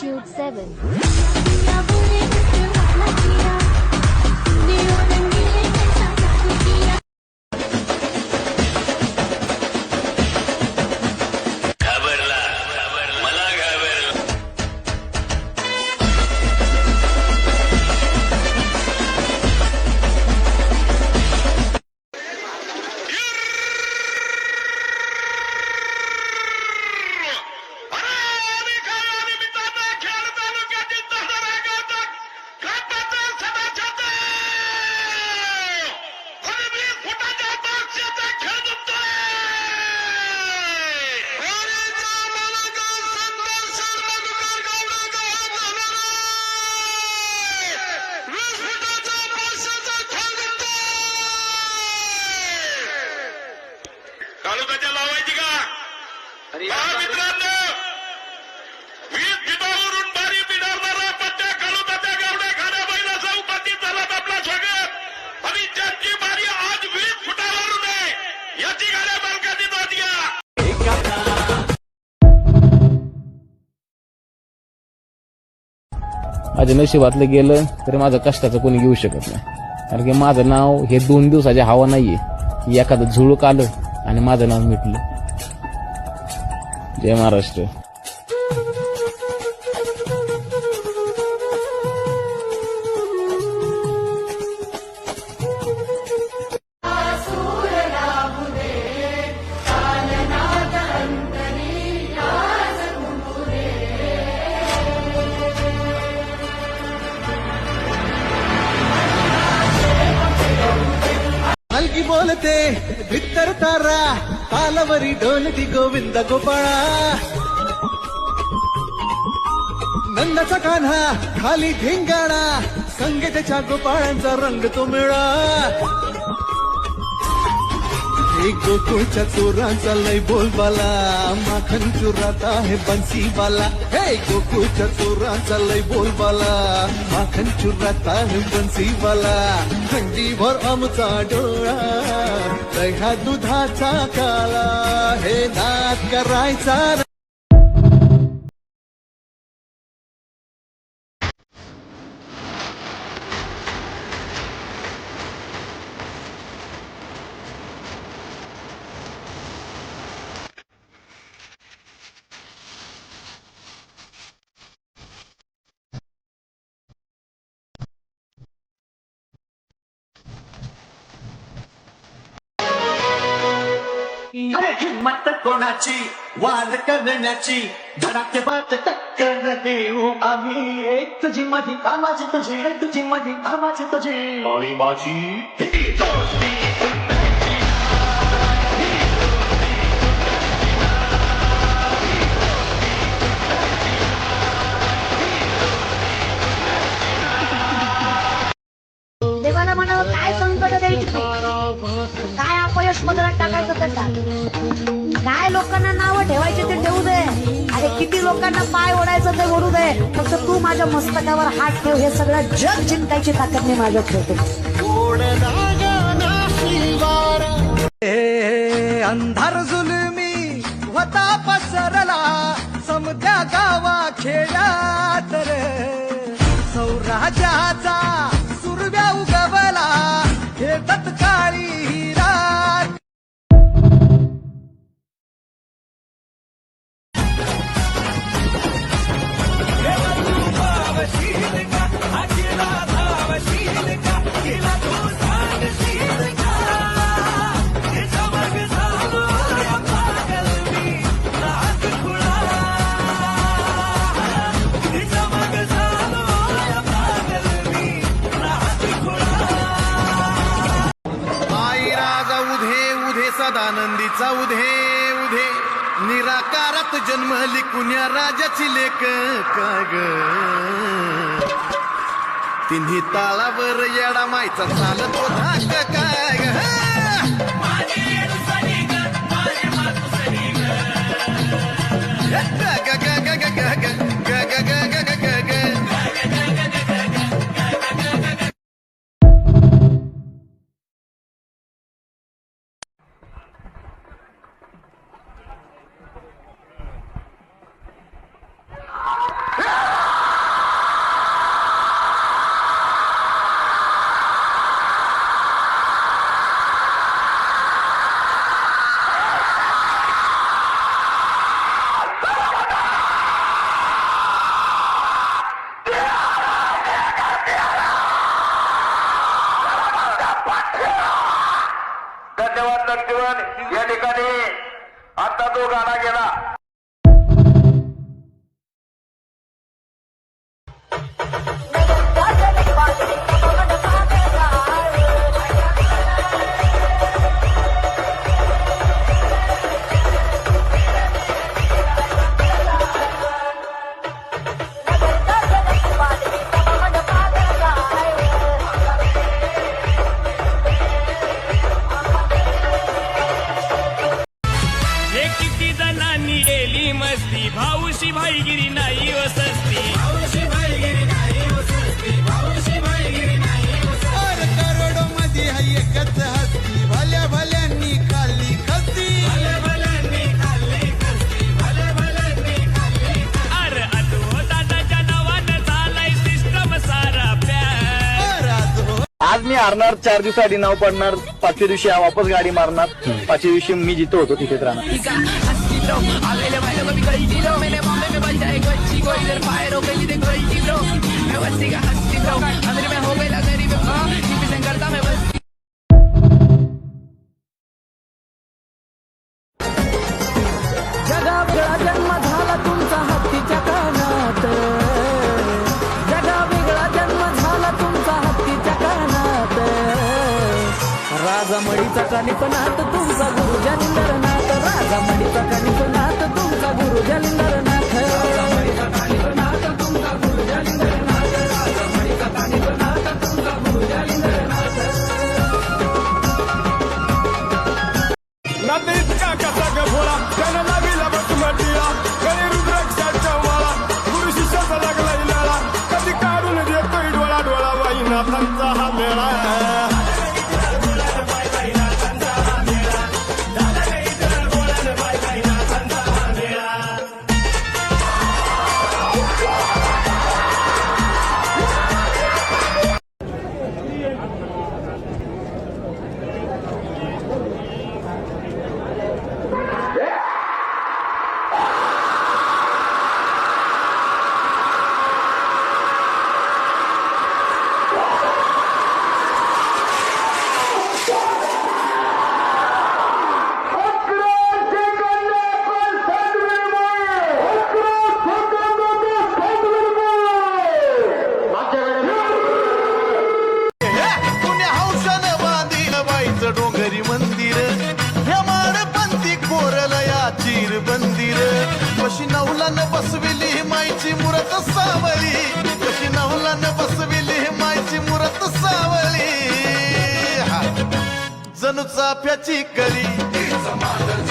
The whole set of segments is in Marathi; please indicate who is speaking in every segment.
Speaker 1: Tube 7.
Speaker 2: माझ्या नशिबातलं गेलं तरी माझं कष्टाचं कोणी घेऊ शकत नाही. कारण की माझं नाव हे दोन दिवसाची हवा नाहीये. एखादं झुळूक आलं आणि माझं नाव मिटलं. जय महाराष्ट्र
Speaker 3: നൽകി പോലത്തെ വിത്തരത്താറ तालवरी ढोलकी गोविंद गोपाळा. नंदाचा कान्हा खाली धिंगाणा संगीताच्या गोपाळांचा रंग तो मिळा. एक गोकुळच्या चोरांचा लय बोलबाला. माखन चुरात आहे बन्सीवाला हे गोकुळच्या चोरांचा लय बोलबाला. माखन चुरात आहे बन्सीवाला थंडीभर आमचा डोळा. दह्या दुधाचा काला. हे नाद करायचा
Speaker 4: हिम्मत कोणाची वाद करण्याची धडाके बात टक्कर देऊ आम्ही एक तुझी माझी कामाची तुझी एक तुझी माझी कामाची तुझी आणि माझी ही दोस्ती
Speaker 5: देवाला म्हणावं काय संकट द्यायची पदरात टाकायचं ते टाक. काय लोकांना नावं ठेवायचे ते ठेवू दे. अरे किती लोकांना पाय ओढायचं ते ओढू दे. फक्त तू माझ्या मस्तकावर हात ठेव हे सगळं जग जिंकायची ताकद मी माझ्यात ठेवते.
Speaker 6: अंधार जुलमी होता पसरला. समद्या गावा खेळात रे. सौराजाचा सुरव्या उगवला. हे तत्काळी
Speaker 7: सदानंदीचा उधे उधे. निराकारात जन्म कुण्या राजाची लेख काग. तिन्ही तालावर येडा मायचा चालत धाक
Speaker 8: या
Speaker 9: ठिकाणी
Speaker 8: आता तो
Speaker 9: गाणा
Speaker 8: गेला.
Speaker 10: गिरी मस्ती भाऊशी भाईगिरी नाही वसस्ती भाऊशी भाईगिरी नाही वसस्ती भाऊशी भाईगिरी नाही वसस्ती
Speaker 7: करोडो मध्ये हाय एकच हस्ती भल्या भल्यांनी खाल्ली खस्ती. भल्या भल्यांनी खाल्ली खस्ती भल्या भल्यांनी खाल्ली
Speaker 10: अरे अधो दादाच्या नावानं झालाय सिस्टम सारा प्यार
Speaker 3: हो-
Speaker 9: आज मी आरणार चार दिवसाआधी नाव पडणार पाचव्या दिवशी वापस गाडी मारणार पाचव्या दिवशी मी जितो होतो तिथेच
Speaker 11: राहणार.
Speaker 12: जगा वेगळा जन्म झाला तुमचा हत्तीच्या कानात. जगा वेगळा जन्म झाला तुमचा हत्तीच्या कानात. राजामळीचा कानिपनाथ तुमचा गुरु जालिंदरनाथ
Speaker 7: नवलानं बसविली मायची माईची मुरत सावली. कशी नवलानं बसविली मायची मुरत सावली. हा. जणू चाफ्याची कली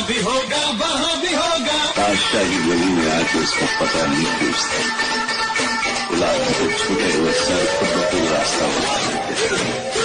Speaker 7: यहाँ भी होगा, वहाँ भी होगा।
Speaker 13: बादशाह की गली में आके उसको पता नहीं पूछता गुलाब को छूटे हुए सर खुद ब रास्ता बता देते